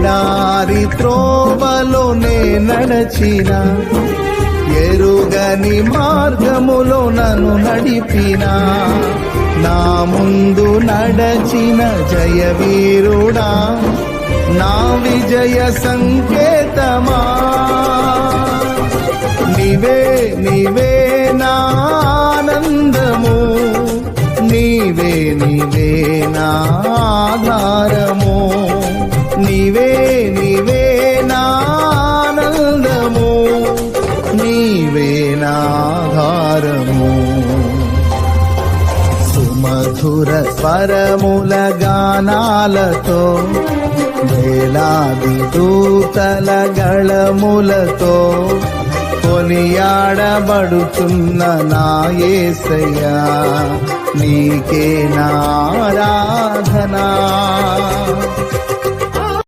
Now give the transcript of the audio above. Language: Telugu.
ఎడారి త్రోవలో నడచిన ఎరుగని మార్గములో నన్ను నడిపిన. నా ముందు నడచిన జయ వీరుడా నా విజయ సంకేతమా. నీవే నీవే నా ఆనందము నీవే నీవే నా ఆధారము నీవే నీవే నానందము. నీవే నాధారము సుమధుర స్వరముల గానాలతో వేలాది దూతల గళములతో కొనియాడబడుతున్న నాయేసయ్యా నీకే నారా